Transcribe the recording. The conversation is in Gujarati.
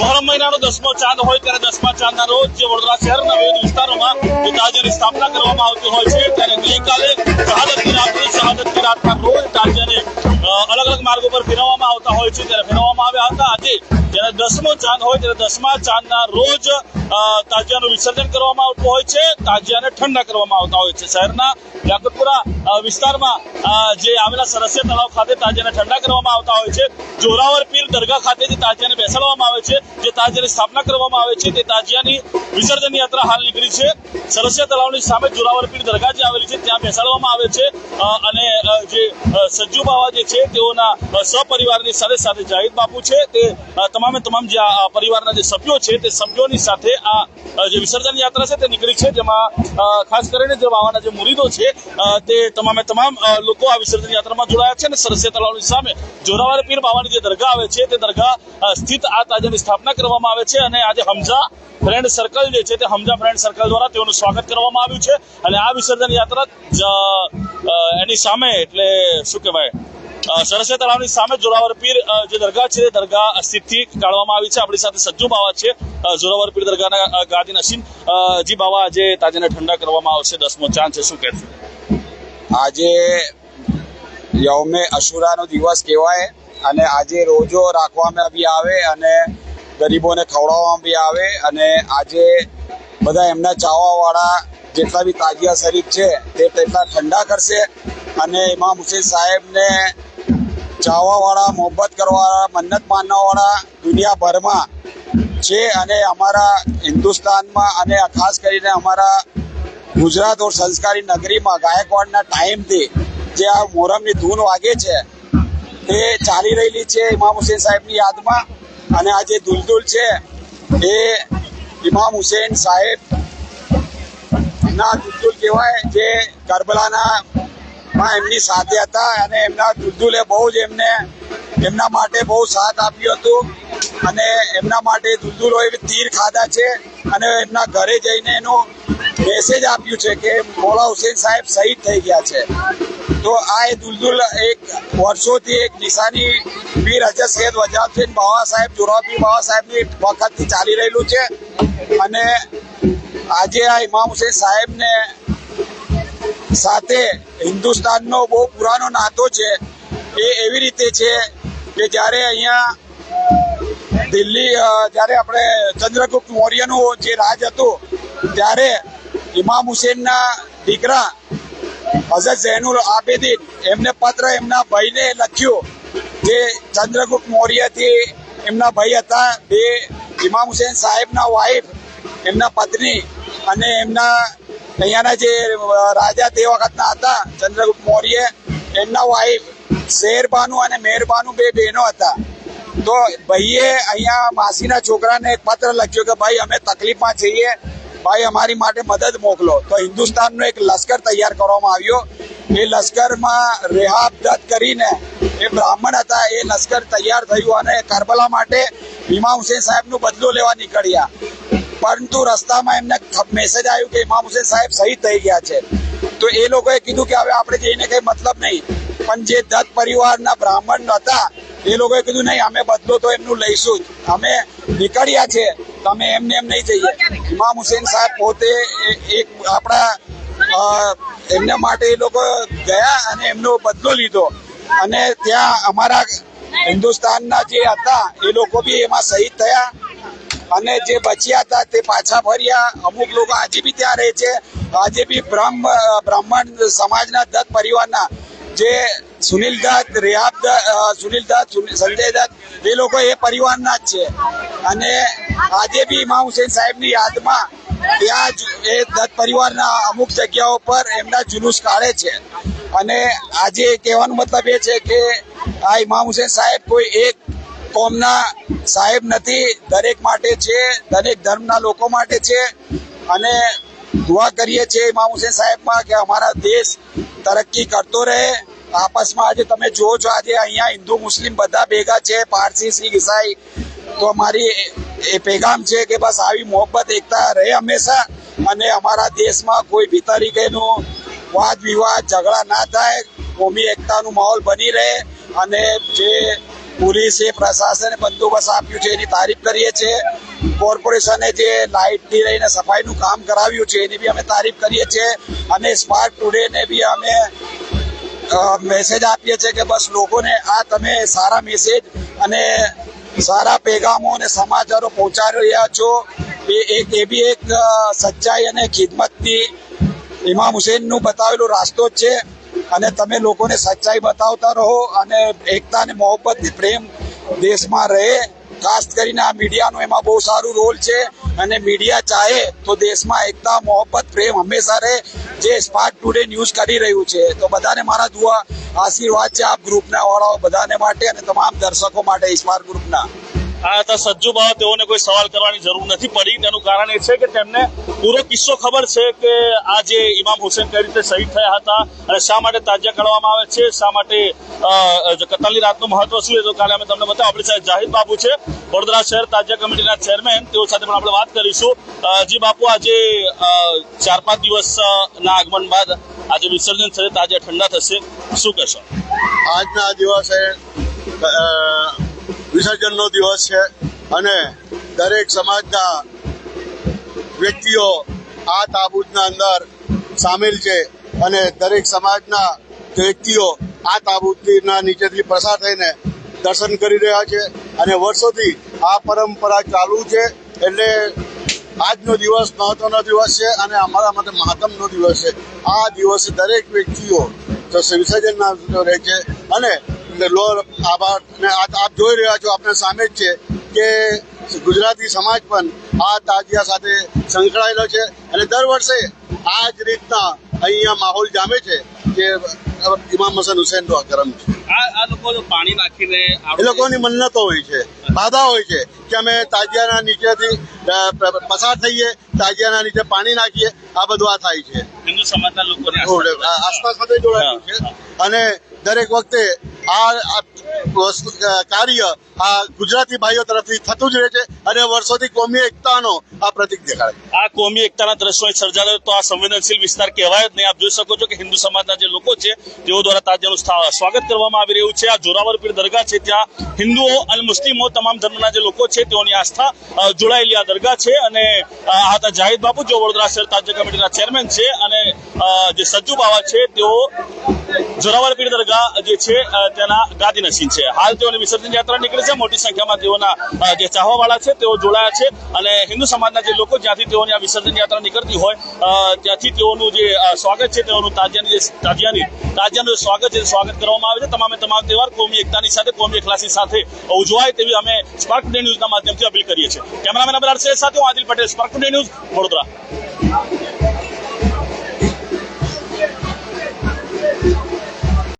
મોહરમ મહિનાનો દસમો ચાંદ હોય ત્યારે દસમા ચાંદના રોજ જે વડોદરા શહેરના વિવિધ વિસ્તારોમાં જે તાજિયાની સ્થાપના કરવામાં આવતી હોય છે. ત્યારે ગઈકાલે શહાદતની રાત્રે, શહાદતની રાતના રોજ તાજિયાને અલગ અલગ માર્ગો પર ફેરવવામાં આવતા હોય છે. ત્યારે ફેરવવામાં આવ્યા હતા. આજે જ્યારે દસમો ચાંદ હોય ત્યારે દસમા ચાંદના રોજ તાજિયાનું વિસર્જન કરવામાં આવતું હોય છે. તાજિયાને ઠંડા કરવામાં આવતા હોય છે. શહેરના યાકુતપુરા વિસ્તારમાં જે આવેલા સરસિયા તળાવ ખાતે તાજિયાને ઠંડા કરવામાં આવતા હોય છે. જોરાવર પીર દરગાહ ખાતે જે તાજિયાને બેસાડવામાં આવે છે. જે તાજિયાની સ્થાપના કરવામાં આવે છે તે તાજિયાની વિસર્જન યાત્રા હાલ નીકળી છે. સરસિયા તળાવની સામે જોરાવર પીર દરગાહ જે આવેલી છે ત્યાં બેસાડવામાં આવે છે. અને જે સજ્જુ બાવા જે છે તેઓના સપરિવારની સાથે સાથે જાહિદ બાપુ છે તે તમામે તમામ જે પરિવારના જે સભ્યો છે તે સભ્યોની સાથે આ જે વિસર્જન યાત્રા છે તે નીકળી છે. જેમાં ખાસ કરીને જે બાવાના જે મુરીદો છે તે તમામે તમામ લોકો આ વિસર્જન યાત્રામાં જોડાયા છે અને સરસિયા તળાવની સામે જોરાવર પીર બાવાની જે દરગાહ આવે છે તે દરગાહ સ્થિત આ તાજાની સ્થાપના કરવામાં આવે છે અને આજે હમઝા ફ્રેન્ડ સર્કલ જે છે તે હમઝા ફ્રેન્ડ સર્કલ દ્વારા તેઓનું સ્વાગત કરવામાં આવ્યું છે અને આ વિસર્જન યાત્રા એની સામે એટલે શું કહેવાય અ, તળાવની સામે જોરાવર પીર જે દરગાહ છે તે દરગાહ સ્થિતથી કાઢવામાં આવી છે. આપણી સાથે સજ્જુ બાવા છે જોરાવર પીર દરગાહના ગાદી નસીન જી બાવા આજે તાજેને ઠંડા કરવામાં આવશે દસમો ચાંદ છે. શું કહેશો? આજે યૌમે અશુરાનો દિવસ કહેવાય અને આજે રોજો રાખવામાં બી આવે અને ગરીબોને ખવડાવવામાં બી આવે અને આજે બધા એમના ચાવાવાળા જેટલા બી તાજિયા શરીફ છે તે તેટલા ઠંડા કરશે અને ઇમામ હુસેન સાહેબને ચાવાવાળા, મોહબ્બત કરવાવાળા, મન્નત માનવાવાળા દુનિયાભરમાં છે અને અમારા હિન્દુસ્તાનમાં અને ખાસ કરીને અમારા ગુજરાત ઓર સંસ્કારી નગરીમાં ગાયકવાડના ટાઈમથી જે આ મોહરમની ધૂન વાગે છે તે ચાલી રહેલી છે ઇમામ હુસેન સાહેબની યાદમાં. અને આ જે દુલદુલ છે, એ ઇમામ હુસેન સાહેબ ના દુલદુલ કહેવાય જે કરબલાના માં એમની સાથે હતા. અને એમના દુલદુલે બહુ જ એમને, એમના માટે બહુ સાથ આપ્યું હતું. અને એમના માટે દુલદુલોએ તીર ખાધા છે અને એમના ઘરે જઈને એનું મેસેજ આપ્યું છે કે મોલા હુસેન સાહેબ શહીદ થઈ ગયા છે. તો આ એ દુલદુલ એક વર્ષોથી એક નિશાની વીર હજરત સૈયદ વજાઉદ્દીન બાવા સાહેબ જોરાપી બાવા સાહેબની વખતથી ચાલી રહેલું છે. અને આજે આ ઇમામ હુસેન સાહેબને સાથે હિન્દુસ્તાનનો બહુ પુરાનો નાતો છે. એ એવી રીતે છે કે જ્યારે અહીંયા દિલ્હી જ્યારે આપણે ચંદ્રગુપ્ત મૌર્યનું જે રાજ હતું, ત્યારે ઇમામ હુસેનના દીકરા હઝરત ઝૈનુલ આબેદીન એમને પત્ર એમના ભાઈને લખ્યું જે ચંદ્રગુપ્ત મૌર્યથી એમના ભાઈ હતા, બે ઇમામ હુસેન સાહેબના વાઇફ એમના પત્ની અને એમના અહીંયાના જે રાજા તે વખતના હતા, ચંદ્રગુપ્ત મૌર્ય, એમના વાઇફ શેરબાનુ અને મેરબાનુ બે બહેનો હતા. તો ભાઈએ અહીંયા માસીના છોકરાને એક પત્ર લખ્યો કે, ભાઈ, અમે તકલીફમાં છીએ. ભાઈ, અમારી માટે મદદ મોકલો. તો હિન્દુસ્તાનનો એક લશ્કર તૈયાર કરવામાં આવ્યો. એ લશ્કરમાં રેહાબ દત્ત કરીને એ બ્રાહ્મણ હતા. એ લશ્કર તૈયાર થયું અને કરબલા માટે ઇમામ હુસેન સાહેબનું બદલો લેવા નીકળ્યા. પરંતુ રસ્તામાં એમને મેસેજ આવ્યું કે ઇમામ હુસેન સાહેબ શહીદ થઈ ગયા છે. તો એ લોકોએ કીધું કે, હવે આપણે જઈને કંઈ મતલબ નહીં. પણ જે દત્ત પરિવારના બ્રાહ્મણ હતા એ લોકોએ કીધું, નહીં, અમે બદલો તો એમનું લઈશું જ. અમે નીકળ્યા છે. તો અમે એમને એમ નહીં જઈએ. ઇમામ હુસેન સાહેબ પોતે એક આપણા એમના માટે એ લોકો ગયા અને એમનો બદલો લીધો. અને ત્યાં અમારા હિન્દુસ્તાનના જે હતા, એ લોકો બી એમાં શહીદ થયા. અને જે બચ્યા હતા, તે પાછા ફર્યા. અમુક લોકો આજે બી ત્યાં રહે છે. આજે બી બ્રહ્મ બ્રાહ્મણ સમાજના દત્ત પરિવારના જે સુનિલ દત્ત, રિહાબ દત્ત સુનિલ દત્ત સંજય દત્ત, એ લોકો એ પરિવારના જ છે. અને આજે બી ઇમામ હુસેન સાહેબની યાદમાં ત્યાં જ એ દત્ત પરિવારના અમુક જગ્યાઓ પર એમના જુલુસ કાઢે છે. અને આજે કહેવાનો મતલબ એ છે કે આ ઇમામ હુસેન સાહેબ કોઈ એક કોમના સાહેબ નથી, દરેક માટે છે, દરેક ધર્મના લોકો માટે છે. અને દુઆ કરીએ છીએ ઇમામ હુસેન સાહેબમાં કે અમારા દેશ તરક્કી કરતો રહે. આપસમાં આજે તમે જુઓ છો, આજે અહીંયા હિન્દુ મુસ્લિમ બધા ભેગા છે, પારસી, શીખ, ઈસાઈ. તો અમારી એ- પેગામ છે કે બસ આવી મોહબ્બત, એકતા રહે હંમેશા. અને અમારા દેશમાં કોઈ બી તરીકેનું વાદ વિવાદ ઝઘડા ના થાય. કોમી એકતાનું માહોલ બની રહે. અને જે પોલીસે પ્રશાસને બંદોબસ્ત આપ્યું છે, એની તારીફ કરીએ છીએ. કોર્પોરેશને જે લાઇટથી લઈને સફાઈનું કામ કરાવ્યું છે, એની બી અમે તારીફ કરીએ છીએ. અને સ્માર્ટ ટુડેને બી અમે મેસેજ આપીએ છીએ કે બસ લોકોને આ તમે સારા મેસેજ અને સારા પેગામો અને સમાચારો પહોંચાડી રહ્યા છો. એ એક, એ બી એક સચ્ચાઈ અને ખિદમતથી ઇમામ હુસેનનું બતાવેલું રાસ્તો જ છે. અને તમે લોકોને સચ્ચાઈ બતાવતા રહો અને એકતા અને મોહબ્બત પ્રેમ દેશમાં રહે. ખાસ કરીને આ મીડિયાનો એમાં બહુ સારું રોલ છે અને મીડિયા ચાહે તો દેશમાં એકતા, મોહબ્બત, પ્રેમ હંમેશા રહે. જે સ્પાર્ટ ટુડે ન્યૂઝ કરી રહ્યું છે, તો બધાને મારા દુઆ, આશીર્વાદ છે આપ ગ્રુપના વાળાઓ બધાને માટે અને તમામ દર્શકો માટે સ્પાર્ટ ગ્રુપના. આ હતા સજ્જુ બાબા તેઓને કોઈ સવાલ કરવાની જરૂર નથી પડી. તેનું કારણ એ છે કે તેમને પૂરો કિસ્સો ખબર છે કે આ જે ઇમામ હુસેન કઈ રીતે શહીદ થયા હતા અને શા માટે તાજા કરવામાં આવે છે શા માટે અ, રાતનું મહત્વ શું છે તો કાલે અમે તમને બતાવો આપણી સાથે જાહિદ બાબુ છે વડોદરા શહેર તાજિયા કમિટીના ચેરમેન. તેઓ સાથે પણ આપણે વાત કરીશું. જી બાપુ આજે ચાર પાંચ દિવસના આગમન બાદ આજે વિસર્જન થશે તાજે ઠંડા થશે. શું કહેશો? આજના દિવસે વિસર્જનનો દિવસ છે અને દરેક સમાજના વ્યક્તિઓ આ તાબૂતના અંદર સામેલ છે અને દરેક સમાજના વ્યક્તિઓ આ તાબૂતના નીચેથી પસાર થઈને દર્શન કરી રહ્યા છે અને વર્ષોથી આ પરંપરા ચાલુ છે એટલે આજનો દિવસ મહત્વનો દિવસ છે અને અમારા માટે મહાત્મનો દિવસ છે. આ દિવસે દરેક વ્યક્તિઓ વિસર્જનના રહે છે અને લો આભાર આપ જોઈ રહ્યા છો આપણે સામે જ છે કે ગુજરાતી સમાજ પણ આ તાજિયા સાથે સંકળાયેલો છે અને દર વર્ષે આ જ રીતના અહીંયા માહોલ જામે છે કે ઇમામ હસન હુસેનનો કરમ છે. આ આ લોકો પાણી નાખીને એ લોકોની મન્નતો હોય છે બાધા હોય છે કે અમે તાજિયાના નીચેથી પસાર થઈએ તાજિયાના નીચે પાણી નાખીએ આ બધું આ થાય છે. હિન્દુ સમાજના લોકોને આસપાસ સાથે જોડાયેલું છે. અને દરેક વખતે આ કાર્ય આ ગુજરાતી ભાઈઓ તરફથી થતું જ રહે છે અને વર્ષોથી કોમી એકતાનો આ પ્રતિક દેખાડે આ કોમી એકતાના દ્રશ્યો સર્જાયો તો આ સંવેદનશીલ વિસ્તાર કહેવાય જ નહીં. આપ જોઈ શકો છો કે હિન્દુ સમાજના જે લોકો છે, તેઓ દ્વારા તાજિયાનું સ્વાગત કરવામાં આવી રહ્યું છે. આ જોરાવર પીર દરગાહ છે. ત્યાં હિન્દુઓ અને મુસ્લિમો તમામ ધર્મના જે લોકો છે, તેઓની આસ્થા જોડાયેલી આ દરગાહ છે. અને આ હતા જાહિદ બાપુ જે વડોદરા શહેર તાજિયા કમિટીના ચેરમેન છે. અને જે સજ્જુ બાવા છે, તેઓ જોરાવર પીર દરગાહ જે છે તેના ગાદી નસીન છે. હાલ તેઓની વિસર્જન યાત્રા નીકળે છે. મોટી સંખ્યામાં તેઓના જે ચાહવાવાળા છે, તેઓ જોડાયા છે અને હિન્દુ સમાજના જે લોકો જ્યાંથી તેઓની આ વિસર્જન યાત્રા નીકળતી હોય ત્યાંથી તેઓનું જે સ્વાગત છે, તેઓનું તાજિયાની જે, તાજિયાની, તાજિયાનું સ્વાગત છે, સ્વાગત કરવામાં આવે છે. તમામે તમામ તહેવાર કોમી એકતાની સાથે, કોમી એકલાસી સાથે ઉજવાય તેવી અમે સ્પાર્ક ન્યૂઝના માધ્યમથી અપીલ કરીએ છીએ. કેમેરામેન અબરાર શેખ સાથે હું Adil Patel. Spark today news Vadodara.